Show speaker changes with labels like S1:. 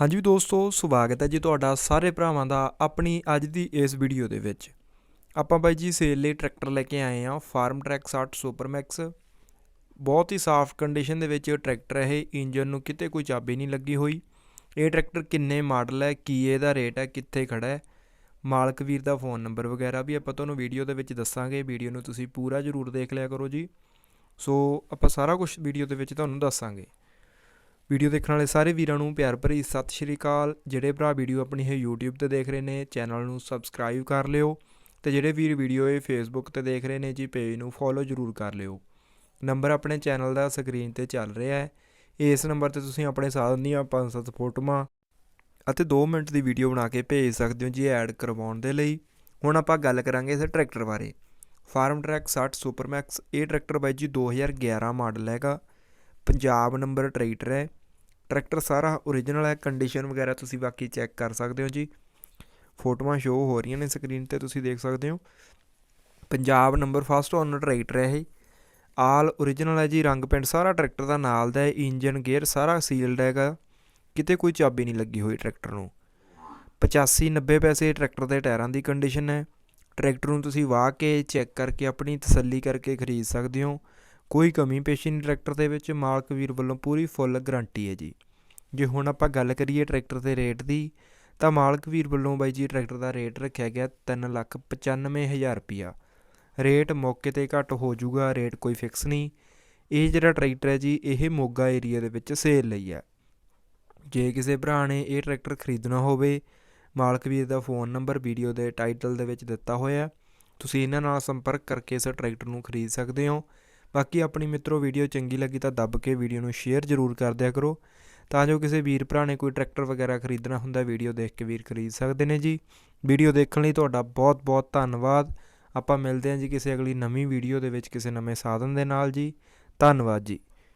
S1: ਹਾਂਜੀ ਦੋਸਤੋ, ਸਵਾਗਤ ਹੈ ਜੀ ਤੁਹਾਡਾ ਸਾਰੇ ਭਰਾਵਾਂ ਦਾ ਆਪਣੀ ਅੱਜ ਦੀ ਇਸ ਵੀਡੀਓ ਦੇ ਵਿੱਚ। ਆਪਾਂ ਬਾਈ ਜੀ ਸੇਲ ਲਈ ਟਰੈਕਟਰ ਲੈ ਕੇ ਆਏ ਹਾਂ, ਫਾਰਮ ਟਰੈਕ 60 ਸੁਪਰ ਮੈਕਸ ਬਹੁਤ ਹੀ ਸਾਫ਼ ਕੰਡੀਸ਼ਨ ਦੇ ਵਿੱਚ ਟਰੈਕਟਰ ਇਹ ਇੰਜਨ ਨੂੰ ਕਿਤੇ ਕੋਈ ਚਾਬੀ ਨਹੀਂ ਲੱਗੀ ਹੋਈ। ਇਹ ਟਰੈਕਟਰ ਕਿੰਨੇ ਮਾਡਲ ਹੈ, ਕੀ ਇਹਦਾ ਰੇਟ ਹੈ, ਕਿੱਥੇ ਖੜਾ ਹੈ? ਮਾਲਕ ਵੀਰ ਦਾ ਫੋਨ ਨੰਬਰ ਵਗੈਰਾ ਵੀ ਆਪਾਂ ਤੁਹਾਨੂੰ ਵੀਡੀਓ ਦੇ ਵਿੱਚ ਦੱਸਾਂਗੇ। ਵੀਡੀਓ ਨੂੰ ਤੁਸੀਂ ਪੂਰਾ ਜ਼ਰੂਰ ਦੇਖ ਲਿਆ ਕਰੋ ਜੀ। ਸੋ ਆਪਾਂ ਸਾਰਾ ਕੁਝ ਵੀਡੀਓ ਦੇ ਵਿੱਚ ਤੁਹਾਨੂੰ ਦੱਸਾਂਗੇ। ਵੀਡੀਓ ਦੇਖਣ ਵਾਲੇ ਸਾਰੇ ਵੀਰਾਂ ਨੂੰ ਪਿਆਰ ਭਰੀ ਸਤਿ ਸ਼੍ਰੀ ਅਕਾਲ। ਜਿਹੜੇ ਭਰਾ ਵੀਡੀਓ ਆਪਣੀ ਇਹ YouTube ਤੇ ਦੇਖ ਰਹੇ ਨੇ, ਚੈਨਲ ਨੂੰ ਸਬਸਕ੍ਰਾਈਬ ਕਰ ਲਿਓ ਤੇ ਜਿਹੜੇ ਵੀਰ ਵੀਡੀਓ ਇਹ Facebook ਤੇ ਦੇਖ ਰਹੇ ਨੇ ਜੀ ਪੇਜ ਨੂੰ ਫੋਲੋ ਜ਼ਰੂਰ ਕਰ ਲਿਓ। ਨੰਬਰ ਆਪਣੇ ਚੈਨਲ ਦਾ ਸਕਰੀਨ ਤੇ ਚੱਲ ਰਿਹਾ ਹੈ। ਇਸ ਨੰਬਰ ਤੇ ਤੁਸੀਂ ਆਪਣੇ ਸਾਧਨ ਦੀਆਂ 5-7 ਫੋਟੋਆਂ ਅਤੇ 2 ਮਿੰਟ ਦੀ ਵੀਡੀਓ ਬਣਾ ਕੇ ਭੇਜ ਸਕਦੇ ਹੋ ਜੀ ਐਡ ਕਰਵਾਉਣ ਦੇ ਲਈ। ਹੁਣ ਆਪਾਂ ਗੱਲ ਕਰਾਂਗੇ ਇਸ ਟਰੈਕਟਰ ਬਾਰੇ। ਫਾਰਮ ਟਰੈਕ 60 ਸੁਪਰਮੈਕਸ, ਇਹ ਟਰੈਕਟਰ ਬਾਈ ਜੀ 2011 ਮਾਡਲ ਹੈਗਾ। ਪੰਜਾਬ ਨੰਬਰ ਟਰੈਕਟਰ ਹੈ। ਟਰੈਕਟਰ ਸਾਰਾ ਓਰੀਜਨਲ ਹੈ ਕੰਡੀਸ਼ਨ ਵਗੈਰਾ ਤੁਸੀਂ ਬਾਕੀ ਚੈੱਕ ਕਰ ਸਕਦੇ ਹੋ ਜੀ। ਫੋਟੋਆਂ ਸ਼ੋ ਹੋ ਰਹੀਆਂ ਨੇ ਸਕਰੀਨ ਤੇ, ਤੁਸੀਂ ਦੇਖ ਸਕਦੇ ਹੋ। Punjab number first owner tractor ਹੈ ਇਹ। ਆਲ ਓਰੀਜਨਲ ਹੈ ਜੀ, ਰੰਗ ਪੈਂਟ ਸਾਰਾ ਟਰੈਕਟਰ ਦਾ ਨਾਲ ਦਾ ਹੈ ਇੰਜਨ ਗੇਅਰ ਸਾਰਾ ਸੀਲਡ ਹੈਗਾ। ਕਿਤੇ ਕੋਈ ਚਾਬੀ ਨਹੀਂ ਲੱਗੀ ਹੋਈ ਟਰੈਕਟਰ ਨੂੰ। 85 90 ਪੈਸੇ ਟਰੈਕਟਰ ਦੇ ਟਾਇਰਾਂ ਦੀ ਕੰਡੀਸ਼ਨ ਹੈ। ਟਰੈਕਟਰ ਨੂੰ ਤੁਸੀਂ ਵਾਹ ਕੇ ਚੈੱਕ ਕਰਕੇ ਆਪਣੀ ਤਸੱਲੀ ਕਰਕੇ ਖਰੀਦ ਸਕਦੇ ਹੋ। ਕੋਈ ਕਮੀ ਪੇਸ਼ੀ ਨਹੀਂ ਟਰੈਕਟਰ ਦੇ ਵਿੱਚ, ਮਾਲਕ ਵੀਰ ਵੱਲੋਂ ਪੂਰੀ ਫੁੱਲ ਗਾਰੰਟੀ ਹੈ ਜੀ। ਜੇ ਹੁਣ ਆਪਾਂ ਗੱਲ ਕਰੀਏ ਟਰੈਕਟਰ ਦੇ ਰੇਟ ਦੀ, ਤਾਂ ਮਾਲਕ ਵੀਰ ਵੱਲੋਂ ਬਾਈ ਜੀ ਟਰੈਕਟਰ ਦਾ ਰੇਟ ਰੱਖਿਆ ਗਿਆ 395000 ਰੁਪਿਆ ਰੇਟ ਮੌਕੇ ਤੇ ਘੱਟ ਹੋ ਜਾਊਗਾ, ਰੇਟ ਕੋਈ ਫਿਕਸ ਨਹੀਂ। ਇਹ ਜਿਹੜਾ ਟਰੈਕਟਰ ਹੈ ਜੀ, ਇਹ ਮੋਗਾ ਏਰੀਆ ਦੇ ਵਿੱਚ ਸੇਲ ਲਈ ਹੈ। ਜੇ ਕਿਸੇ ਭਰਾ ਨੇ ਇਹ ਟਰੈਕਟਰ ਖਰੀਦਣਾ ਹੋਵੇ, ਮਾਲਕ ਵੀਰ ਦਾ ਫੋਨ ਨੰਬਰ, ਵੀਡੀਓ ਦੇ ਟਾਈਟਲ ਦੇ ਵਿੱਚ ਦਿੱਤਾ ਹੋਇਆ ਤੁਸੀਂ ਇਹਨਾਂ ਨਾਲ ਸੰਪਰਕ ਕਰਕੇ ਇਸ ਟਰੈਕਟਰ ਨੂੰ ਖਰੀਦ ਸਕਦੇ ਹੋ। ਬਾਕੀ ਆਪਣੀ ਮਿੱਤਰੋ ਵੀਡੀਓ ਚੰਗੀ ਲੱਗੀ ਤਾਂ ਦੱਬ ਕੇ ਵੀਡੀਓ ਨੂੰ ਸ਼ੇਅਰ ਜ਼ਰੂਰ ਕਰ ਦਿਆ ਕਰੋ, ਤਾਂ ਜੋ ਕਿਸੇ ਵੀਰ ਭਰਾ ਨੇ ਕੋਈ ਟਰੈਕਟਰ ਵਗੈਰਾ ਖਰੀਦਣਾ ਹੁੰਦਾ ਵੀਡੀਓ ਦੇਖ ਕੇ ਵੀਰ ਖਰੀਦ ਸਕਦੇ ਨੇ ਜੀ। ਵੀਡੀਓ ਦੇਖਣ ਲਈ ਤੁਹਾਡਾ ਬਹੁਤ ਬਹੁਤ ਧੰਨਵਾਦ। ਆਪਾਂ ਮਿਲਦੇ ਹਾਂ ਜੀ ਕਿਸੇ ਅਗਲੀ ਨਵੀਂ ਵੀਡੀਓ ਦੇ ਵਿੱਚ ਕਿਸੇ ਨਵੇਂ ਸਾਧਨ ਦੇ ਨਾਲ ਜੀ। ਧੰਨਵਾਦ ਜੀ।